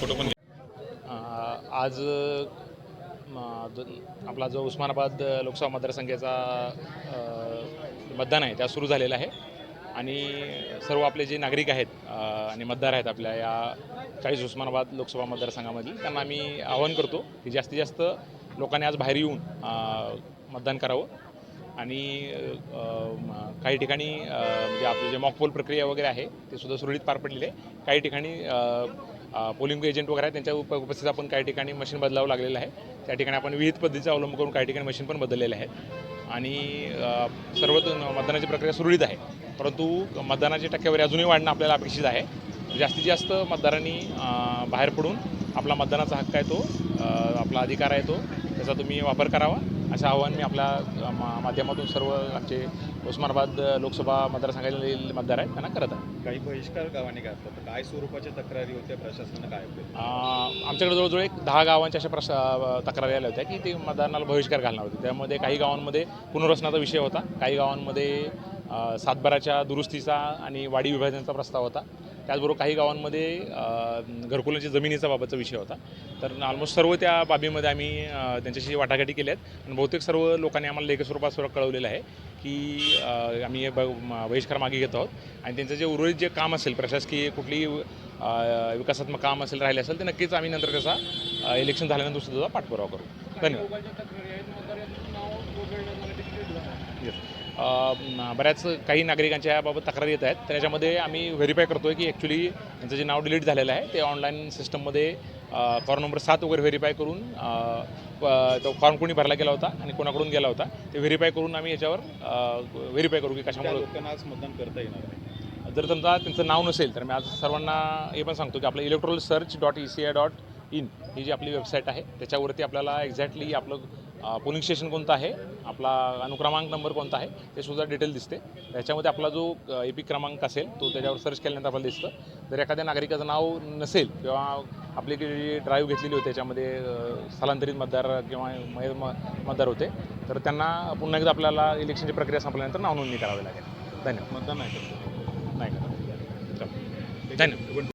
Photo पण आज आपला जो उस्मानाबाद लोकसभा मतदारसंघाचा मतदान आहे त्या सुरू झालेला आहे. आणि सर्व आपले जे नागरिक आहेत आणि मतदार आहेत आपल्या या चाळीस उस्मानाबाद लोकसभा मतदारसंघामधील त्यांना आम्ही आवाहन करतो की जास्तीत जास्त लोकांनी आज बाहेर येऊन मतदान करावं. आणि काही ठिकाणी म्हणजे आपले जे मॉकपोल प्रक्रिया वगैरे आहे ते सुद्धा सुरळीत पार पडलेले काही ठिकाणी पोलिंग एजंट वगैरे आहेत त्यांच्या उप उपस्थित आपण काही ठिकाणी मशीन बदलावं लागलेलं आहे. त्या ठिकाणी आपण विविध पद्धतीचा अवलंब करून काही ठिकाणी मशीन पण बदललेलं आहेत. आणि सर्व मतदानाची प्रक्रिया सुरळीत आहे. परंतु मतदानाची टक्केवारी अजूनही वाढणं आपल्याला अपेक्षित आहे. जास्तीत जास्त मतदारांनी बाहेर पडून आपला मतदानाचा हक्क आहे तो आपला अधिकार आहे तो. त्याचा तुम्ही वापर करावा. असं आवाहन मी आपल्या मा- माध्यमातून सर्व आमचे उस्मानाबाद लोकसभा मतदारसंघातील मतदार आहेत त्यांना करत आहे. काही बहिष्कार गावाने घातला तर काय स्वरूपाच्या तक्रारी होत्या प्रशासनानं काय आमच्याकडे जवळजवळ एक दहा गावांच्या अशा प्रश तक्रारी आल्या होत्या की ते मतदानाला बहिष्कार घालणार होते. त्यामध्ये काही गावांमध्ये पुनर्वसनाचा विषय होता काही गावांमध्ये सातबाराच्या दुरुस्तीचा आणि वाडी विभाजनाचा प्रस्ताव होता. त्याचबरोबर काही गावांमध्ये घरकुलांच्या जमिनीचा बाबतचा विषय होता. तर ऑलमोस्ट सर्व त्या बाबीमध्ये आम्ही त्यांच्याशी वाटाघाटी केल्या आहेत. आणि बहुतेक सर्व लोकांनी आम्हाला लेख स्वरूपात सर्व कळवलेलं आहे की आम्ही हे ब बहिष्कार मागे घेत आहोत. आणि त्यांचं जे उर्वरित जे काम असेल प्रशासकीय कुठली विकासात्मक काम असेल राहिले असेल ते नक्कीच आम्ही नंतर त्याचा इलेक्शन झाल्यानंतर सुद्धा पाठपुरावा करू. धन्यवाद. बऱ्याच काही नागरिकांच्या याबाबत तक्रारी येत आहेत. तर याच्यामध्ये आम्ही व्हेरीफाय करतोय की ॲक्च्युली त्यांचं जे नाव डिलीट झालेलं आहे ते ऑनलाईन सिस्टममध्ये फॉर्म नंबर सात वगैरे व्हेरीफाय करून तो फॉर्म कोणी भरला गेला होता आणि कोणाकडून गेला होता ते व्हेरीफाय करून आम्ही याच्यावर व्हेरीफाय करू की कशामुळे लोकांना आज मतदान करता येणार नाही. जर समजा त्यांचं नाव नसेल तर मी आज सर्वांना हे पण सांगतो की आपलं electronic search dot E C I dot in ही जी आपली वेबसाईट आहे त्याच्यावरती आपल्याला एक्झॅक्टली आपलं पोलिंग स्टेशन कोणतं आहे? आपला अनुक्रमांक नंबर कोणता आहे? ते सुद्धा डिटेल दिसते. त्याच्यामध्ये आपला जो ए पी क्रमांक असेल तो त्याच्यावर सर्च केल्यानंतर आपल्याला दिसतं. जर एखाद्या नागरिकाचं नाव नसेल किंवा आपली जी ड्राईव्ह घेतलेली होती त्याच्यामध्ये स्थलांतरित मतदार किंवा मतदार होते तर त्यांना पुन्हा एकदा आपल्याला इलेक्शनची प्रक्रिया संपल्यानंतर नाव नोंदणी करावी लागेल. धन्यवाद. मतदान नाही करता. नाही का धन्यवाद.